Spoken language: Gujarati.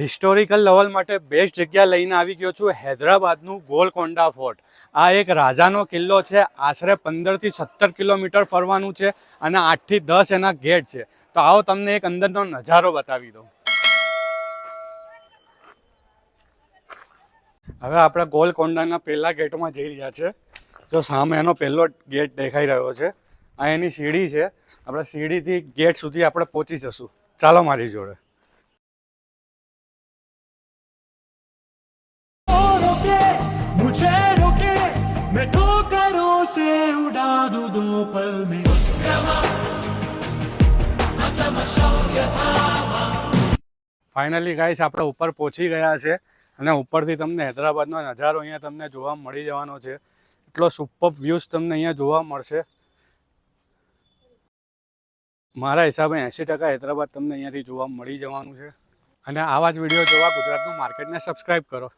હિસ્ટોરિકલ લેવલ માટે બેસ્ટ જગ્યા લઈને આવી ગયો છું, હૈદરાબાદનું ગોલકોંડા ફોર્ટ. આ એક રાજાનો કિલ્લો છે, આશરે પંદરથી સત્તર કિલોમીટર ફરવાનું છે અને આઠથી દસ એના ગેટ છે. તો આવો તમને એક અંદરનો નજારો બતાવી દઉં. હવે આપણે ગોલકોંડાના પહેલા ગેટમાં જઈ રહ્યા છે. જો સામે એનો પહેલો ગેટ દેખાઈ રહ્યો છે. આ એની સીડી છે. આપણે સીડીથી ગેટ સુધી આપણે પહોંચી જશું. ચાલો મારી જોડે. ذو قلبي ફાઇનલી ગાઈસ આપણે ઉપર પહોંચી ગયા છે અને ઉપરથી તમને હૈદરાબાદનો નજારો અહીંયા તમને જોવા મળી જવાનો છે. એટલો સુપર વ્યૂઝ તમને અહીંયા જોવા મળશે. મારા હિસાબે એંસી ટકા હૈદરાબાદ તમને અહીંયાથી જોવા મળી જવાનું છે. અને આવા જ વીડિયો જોવા ગુજરાતનું માર્કેટને સબસ્ક્રાઈબ કરો.